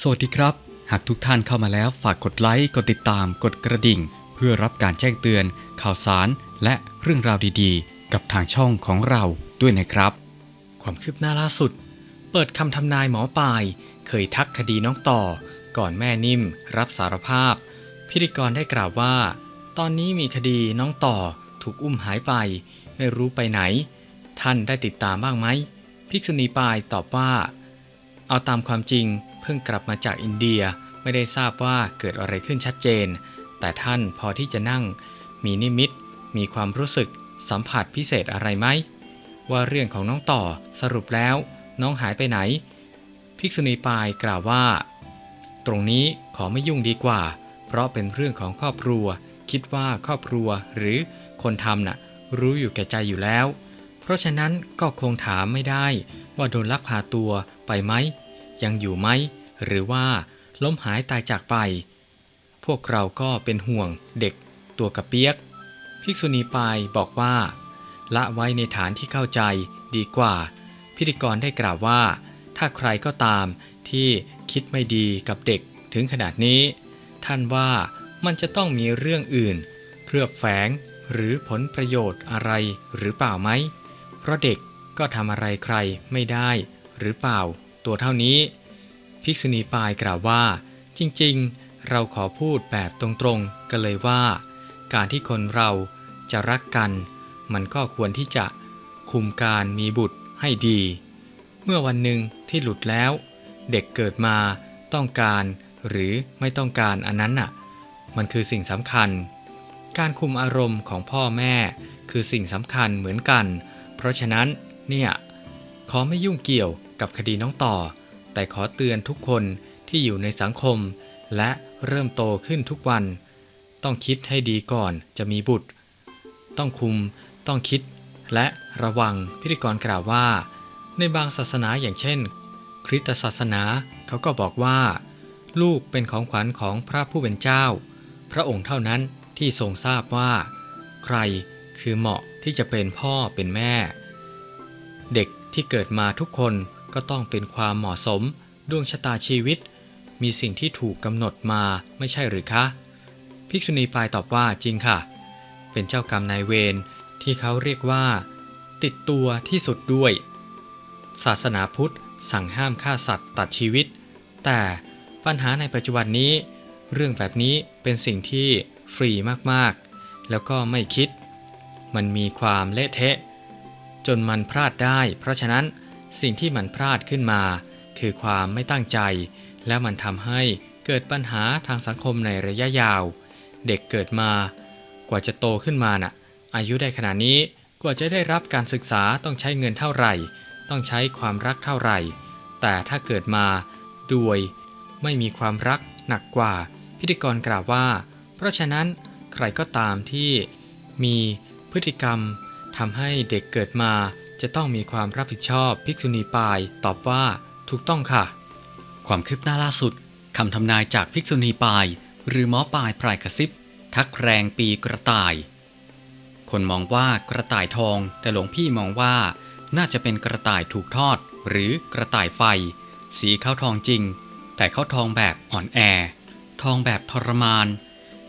สวัสดีครับ หากทุกท่านเข้ามาแล้วฝากกดไลค์ กดติดตาม กดกระดิ่ง เพื่อรับการแจ้งเตือน ข่าวสาร และเรื่องราวดีๆ กับทางช่องของเราด้วยนะครับ ความคืบหน้าล่าสุด เปิดคำทำนายหมอปลาย เคยทักคดีน้องต่อ ก่อนแม่นิ่ม รับสารภาพ พิธีกรได้กล่าวว่า ตอนนี้มีคดีน้องต่อถูกอุ้มหายไป ไม่รู้ไปไหน ท่านได้ติดตามบ้างไหมภิกษุณีปายตอบว่า เอาตามความจริง เพิ่งกลับมาจากอินเดียไม่ได้ทราบว่าเกิดอะไรขึ้นชัดเจน แต่ท่านพอที่จะนั่ง มีนิมิต มีความรู้สึกสัมผัสพิเศษอะไรไหม ว่าเรื่องของน้องต่อสรุปแล้ว น้องหายไปไหน ภิกษุณีปายกล่าวว่า ตรงนี้ขอไม่ยุ่งดีกว่า เพราะเป็นเรื่องของครอบครัว คิดว่าครอบครัวหรือคนทำน่ะรู้อยู่แก่ใจอยู่แล้ว เพราะฉะนั้นก็คงถามไม่ได้ว่าโดนลักพาตัวไปไหม ยังอยู่ไหม หรือว่าล้มหายตายจากไป พวกเราก็เป็นห่วงเด็กตัวกระเปียก ภิกษุณีปายบอกว่า ละไว้ในฐานที่เข้าใจดีกว่า พิธีกรได้กล่าวว่า ถ้าใครก็ตามที่คิดไม่ดีกับเด็กถึงขนาดนี้ ท่านว่ามันจะต้องมีเรื่องอื่นเคลือบแฝงหรือผลประโยชน์อะไรหรือเปล่าไหม เพราะเด็กก็ทำอะไรใครไม่ได้หรือเปล่า ตัวเท่านี้ ภิกษุณีปายกล่าวว่า จริงๆ เราขอพูดแบบตรงๆ กันเลยว่า การที่คนเราจะรักกัน มันก็ควรที่จะคุมการมีบุตรให้ดี เมื่อวันหนึ่งที่หลุดแล้ว เด็กเกิดมาต้องการหรือไม่ต้องการอันนั้นน่ะ มันคือสิ่งสำคัญ การคุมอารมณ์ของพ่อแม่คือสิ่งสำคัญเหมือนกัน เพราะฉะนั้นเนี่ยขอไม่ยุ่งเกี่ยวกับคดีน้องต่อ แต่ขอเตือนทุกคนที่อยู่ในสังคม และเริ่มโตขึ้นทุกวัน ต้องคิดให้ดีก่อนจะมีบุตร ต้องคุม ต้องคิด และระวังพิธีกรกล่าวว่า ในบางศาสนาอย่างเช่น คริสตศาสนาเขาก็บอกว่า ลูกเป็นของขวัญของพระผู้เป็นเจ้า พระองค์เท่านั้นที่ทรงทราบว่า ใครคือเหมาะที่จะเป็นพ่อเป็นแม่ เด็กที่เกิดมาทุกคน ก็ต้องเป็นความเหมาะสมดวงชะตาชีวิต มีสิ่งที่ถูกกำหนดมาไม่ใช่หรือคะ ภิกษุณีปลายตอบว่าจริงค่ะ เป็นเจ้ากรรมนายเวรที่เขาเรียกว่า ติดตัวที่สุดด้วย ศาสนาพุทธสั่งห้ามฆ่าสัตว์ตัดชีวิต แต่ปัญหาในปัจจุบันนี้ เรื่องแบบนี้เป็นสิ่งที่ฟรีมากๆ แล้วก็ไม่คิด มันมีความเละเทะ จนมันพลาดได้ เพราะฉะนั้น สิ่งที่มันพลาดขึ้นมา คือความไม่ตั้งใจ และมันทำให้เกิดปัญหาทางสังคมในระยะยาว เด็กเกิดมา กว่าจะโตขึ้นมาน่ะ อายุได้ขนาดนี้กว่าจะได้รับการศึกษาต้องใช้เงินเท่าไหร่ ต้องใช้ความรักเท่าไหร่ แต่ถ้าเกิดมาโดยไม่มีความรักหนักกว่า พิธีกรกล่าวว่า เพราะฉะนั้นใครก็ตามที่มีพฤติกรรมทำให้เด็กเกิดมา จะต้องมีความรับผิดชอบภิกษุณีปาย ตอบว่า ถูกต้องค่ะ ความคืบหน้าล่าสุดคำทำนายจากภิกษุณีปาย หรือหมอปายพรายกระซิบ ทักแรงปีกระต่าย คนมองว่ากระต่ายทอง แต่หลวงพี่มองว่าน่าจะเป็นกระต่ายถูกทอด หรือกระต่ายไฟ สีข้าวทองจริง แต่ข้าวทองแบบอ่อนแอ ทองแบบทรมาน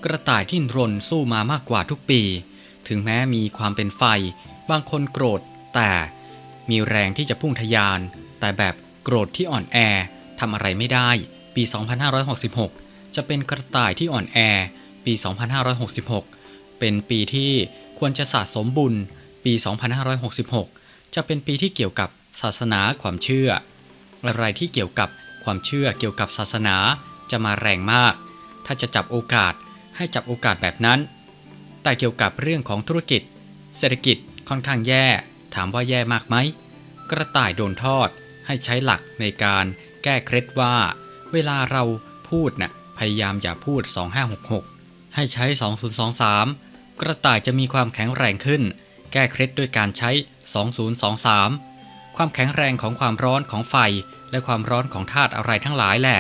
กระต่ายที่รนสู้มามากกว่าทุกปี ถึงแม้มีความเป็นไฟ บางคนโกรธ แต่มีแรงที่จะพุ่งทะยาน แต่แบบโกรธที่อ่อนแอทำอะไรไม่ได้ ปี 2566 จะเป็นกระต่ายที่อ่อนแอ ปี 2566 เป็นปีที่ควรจะสะสมบุญ ปี 2566 จะเป็นปีที่เกี่ยวกับศาสนาความเชื่อ อะไรที่เกี่ยวกับความเชื่อเกี่ยวกับศาสนาจะมาแรงมาก ถ้าจะจับโอกาสให้จับโอกาสแบบนั้น แต่เกี่ยวกับเรื่องของธุรกิจ เศรษฐกิจค่อนข้างแย่ ถามว่าแย่มากไหม กระต่ายโดนทอดให้ใช้หลักในการแก้เคล็ดว่า เวลาเราพูดนะ่ะพยายามอย่าพูด 2566 ให้ใช้ 2023 กระต่ายจะมีความแข็งแรงขึ้น แก้เคล็ดด้วยการใช้ 2023 ความแข็งแรงของความร้อนของไฟ และความร้อนของธาตุอะไรทั้งหลายแหละ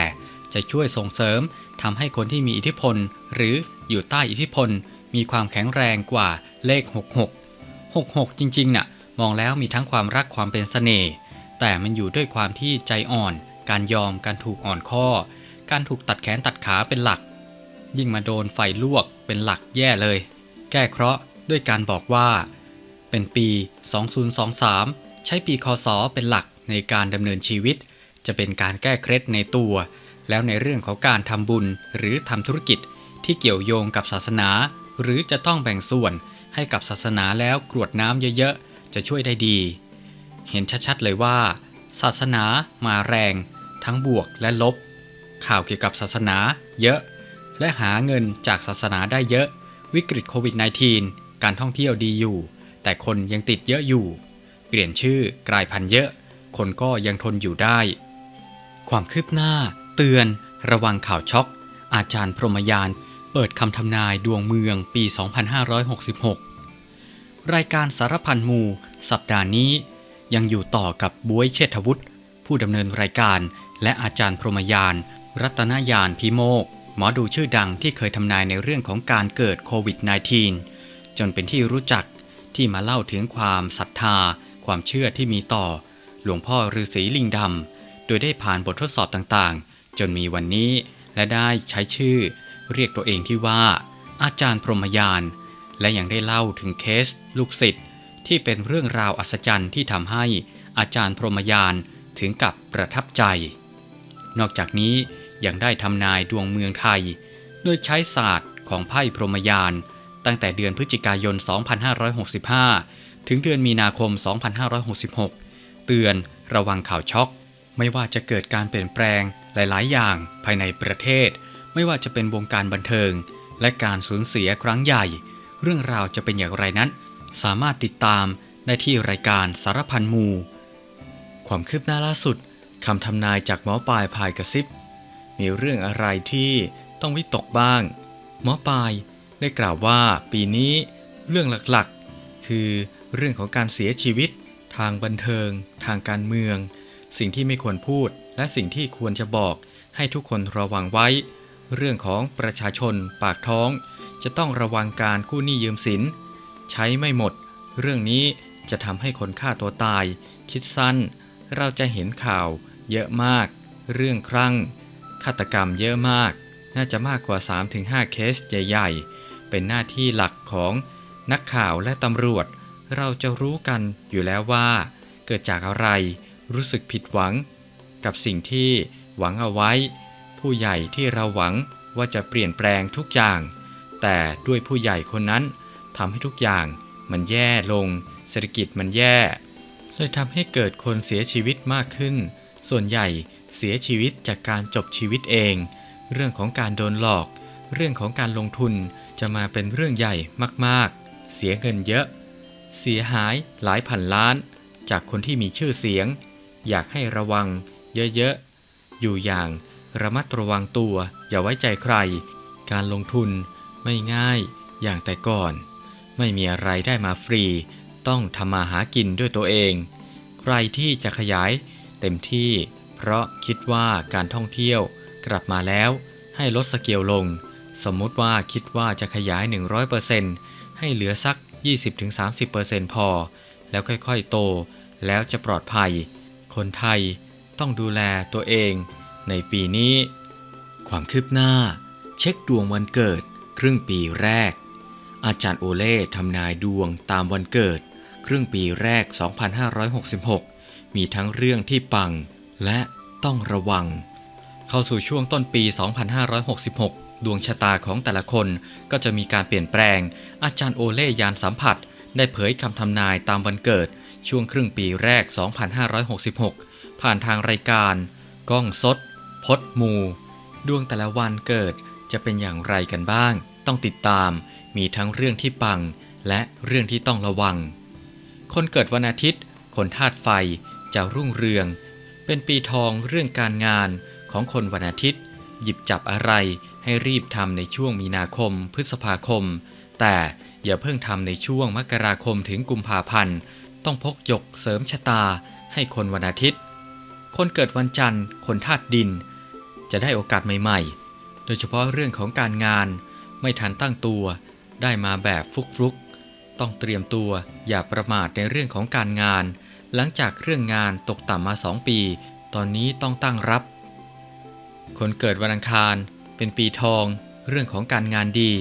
จะช่วยส่งเสริมทำให้คนที่มีอิทธิพล หรืออยู่ใต้อิทธิพล มีความแข็งแรงกว่าเลข 66 66 จริงๆน่ะ มองแล้วมีทั้งความรักความเป็นเสน่ห์แต่มันอยู่ด้วยความที่ใจอ่อน การยอมการถูกอ่อนข้อ การถูกตัดแขนตัดขาเป็นหลัก ยิ่งมาโดนไฟลวกเป็นหลักแย่เลย แก้เคราะห์ด้วยการบอกว่า เป็นปี 2023 ใช้ปีคศเป็นหลักในการดำเนินชีวิต จะเป็นการแก้เคล็ดในตัว แล้วในเรื่องของการทำบุญหรือทำธุรกิจที่เกี่ยวโยงกับศาสนา หรือจะต้องแบ่งส่วนให้กับศาสนาแล้วกรวดน้ำเยอะๆ จะช่วยได้ดี เห็นชัดๆเลยว่า ศาสนามาแรง ทั้งบวกและลบ ข่าวเกี่ยวกับศาสนาเยอะ และหาเงินจากศาสนาได้เยอะ วิกฤตโควิด -19 การท่องเที่ยวดีอยู่ แต่คนยังติดเยอะอยู่ เปลี่ยนชื่อกลายพันธุ์เยอะ คนก็ยังทนอยู่ได้ ความคืบหน้า เตือน ระวังข่าวช็อกอาจารย์พรหมยาน เปิดคำทำนายดวงเมืองปี 2566 รายการสารพันมู สัปดาห์นี้ ยังอยู่ต่อกับบวยเชษฐวุฒิผู้ดำเนินรายการ และอาจารย์พรหมยาน รัตนยานพิโมก หมอดูชื่อดังที่เคยทำนายในเรื่องของการเกิดโควิด -19 จนเป็นที่รู้จักที่มาเล่าถึงความศรัทธา ความเชื่อที่มีต่อ หลวงพ่อฤาษีลิงดำ โดยได้ผ่านบททดสอบต่างๆ จนมีวันนี้และได้ใช้ชื่อ เรียกตัวเองที่ว่า อาจารย์พรหมยาน และยังได้เล่าถึงเคส ลูกศิษย์ที่เป็นเรื่องราวอัศจรรย์ที่ทำให้อาจารย์พรหมยานถึงกับประทับใจ นอกจากนี้ยังได้ทำนายดวงเมืองไทยโดยใช้ศาสตร์ของไพ่พรหมยานตั้งแต่เดือนพฤศจิกายน 2565 ถึงเดือนมีนาคม 2566 เตือนระวังข่าวช็อก ไม่ว่าจะเกิดการเปลี่ยนแปลงหลาย ๆ อย่างภายในประเทศ ไม่ว่าจะเป็นวงการบันเทิง และการสูญเสียครั้งใหญ่ เรื่องราวจะเป็นอย่างไรนั้น สามารถติดตามได้ที่รายการสารพันมู ความคืบหน้าล่าสุดคำทำนายจากหมอปลายพายกระซิบ มีเรื่องอะไรที่ต้องวิตกบ้าง หมอปลายได้กล่าวว่าปีนี้เรื่องหลักๆ คือเรื่องของการเสียชีวิต ทางบันเทิง ทางการเมือง สิ่งที่ไม่ควรพูด และสิ่งที่ควรจะบอกให้ทุกคนระวังไว้ เรื่องของประชาชนปากท้อง จะต้องระวังการกู้หนี้ยืมสิน ใช้ไม่หมด เรื่องนี้จะทำให้คนฆ่าตัวตาย คิดสั้น เราจะเห็นข่าวเยอะมาก เรื่องครั่งฆาตกรรมเยอะมาก น่าจะมากกว่า 3-5 เคสใหญ่ ๆ เป็นหน้าที่หลักของนักข่าวและตำรวจ เราจะรู้กันอยู่แล้วว่า เกิดจากอะไร รู้สึกผิดหวัง กับสิ่งที่หวังเอาไว้ ผู้ใหญ่ที่เราหวังว่าจะเปลี่ยนแปลงทุกอย่าง แต่ด้วยผู้ใหญ่คนนั้นทำให้ทุกอย่างมันแย่ลง เศรษฐกิจมันแย่เลยทำให้เกิดคนเสียชีวิตมากขึ้น ส่วนใหญ่เสียชีวิตจากการจบชีวิตเอง เรื่องของการโดนหลอก เรื่องของการลงทุนจะมาเป็นเรื่องใหญ่มากๆ เสียเงินเยอะ เสียหายหลายพันล้าน จากคนที่มีชื่อเสียง อยากให้ระวังเยอะๆ อยู่อย่าง ระมัดระวังตัวอย่าไว้ใจใคร การลงทุนไม่ง่ายอย่างแต่ก่อน ไม่มีอะไรได้มาฟรี ต้องทำมาหากินด้วยตัวเอง ใครที่จะขยายเต็มที่ เพราะคิดว่าการท่องเที่ยวกลับมาแล้ว ให้ลดสเกลลง สมมุติว่าคิดว่าจะขยาย 100%ให้เหลือสัก 20-30%พอ แล้วค่อยๆโตแล้วจะปลอดภัย คนไทยต้องดูแลตัวเอง ในปีนี้ ความคืบหน้า เช็คดวงวันเกิด ครึ่งปีแรก อาจารย์โอเล่ทำนายดวงตามวันเกิด ครึ่งปีแรก 2566 มีทั้งเรื่องที่ปังและต้องระวัง เข้าสู่ช่วงต้นปี 2566 ดวงชะตาของแต่ละคนก็จะมีการเปลี่ยนแปลง อาจารย์โอเล่ยานสัมผัส ได้เผยคำทำนายตามวันเกิด ช่วงครึ่งปีแรก 2566 ผ่านทางรายการ ก้องสด พดมู ดวงแต่ละวันเกิดจะเป็นอย่างไรกันบ้าง ต้องติดตาม มีทั้งเรื่องที่ปัง และเรื่องที่ต้องระวัง คนเกิดวันอาทิตย์ คนธาตุไฟจะรุ่งเรือง เป็นปีทองเรื่องการงานของคนวันอาทิตย์ หยิบจับอะไรให้รีบทำในช่วงมีนาคม พฤษภาคม แต่อย่าเพิ่งทำในช่วงมกราคมถึงกุมภาพันธ์ต้องพกหยกเสริมชะตาให้คนวันอาทิตย์ คนเกิดวันจันทร์ คนธาตุดิน จะได้โอกาสใหม่ๆ โดยเฉพาะเรื่องของการงานไม่ทันตั้งตัว ได้มาแบบฟุกๆ ต้องเตรียมตัวอย่าประมาทในเรื่องของการงาน หลังจากเรื่องงานตกต่ำมา 2 ปี ตอนนี้ต้องตั้งรับ คนเกิดวันอังคารเป็นปีทอง เรื่องของการงานดี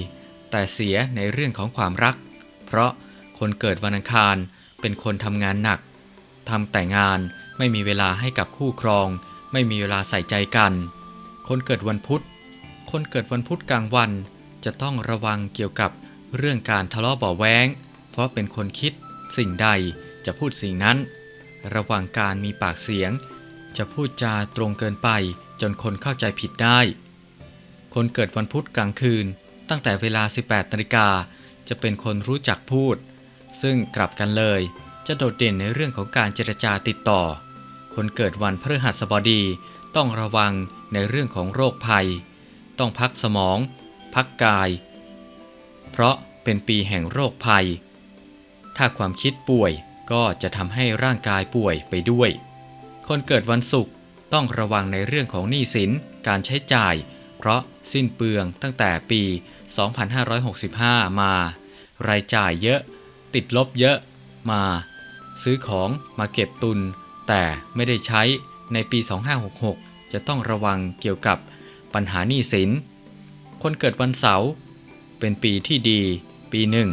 แต่เสียในเรื่องของความรัก เพราะคนเกิดวันอังคารเป็นคนทำงานหนักทำแต่งานไม่มีเวลาให้กับคู่ครอง ไม่มีเวลาใส่ใจกัน คนเกิดวันพุธ คนเกิดวันพุธกลางวัน จะต้องระวังเกี่ยวกับเรื่องการทะเลาะเบาแวงเพราะเป็นคนคิดสิ่งใดจะพูดสิ่งนั้น ระวังการมีปากเสียง จะพูดจาตรงเกินไปจนคนเข้าใจผิดได้ คนเกิดวันพุธกลางคืน ตั้งแต่เวลา 18นาฬิกาจะเป็นคนรู้จักพูด ซึ่งกลับกันเลย จะโดดเด่นในเรื่องของการเจรจาติดต่อ คนเกิดวันพฤหัสบดีต้องระวัง ในเรื่องของโรคภัย ต้องพักสมอง พักกาย เพราะเป็นปีแห่งโรคภัย ถ้าความคิดป่วยก็จะทำให้ร่างกายป่วยไปด้วย คนเกิดวันศุกร์ต้องระวังในเรื่องของหนี้สินการใช้จ่าย เพราะสิ้นเปลืองตั้งแต่ปี 2565 มา รายจ่ายเยอะ ติดลบเยอะมา ซื้อของมาเก็บตุน แต่ไม่ได้ใช้ในปี 2566 จะต้องระวังเกี่ยวกับปัญหาหนี้สิน คนเกิดวันเสาร์เป็นปีที่ดี ปีหนึ่ง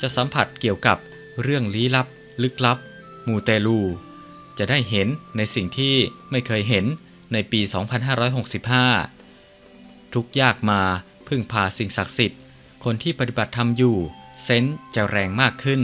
จะสัมผัสเกี่ยวกับเรื่องลี้ลับ ลึกลับ มูเตลู จะได้เห็นในสิ่งที่ไม่เคยเห็นในปี 2565 ทุกยากมาพึ่งพาสิ่งศักดิ์สิทธิ์ คนที่ปฏิบัติธรรมอยู่ เซนจะแรงมากขึ้น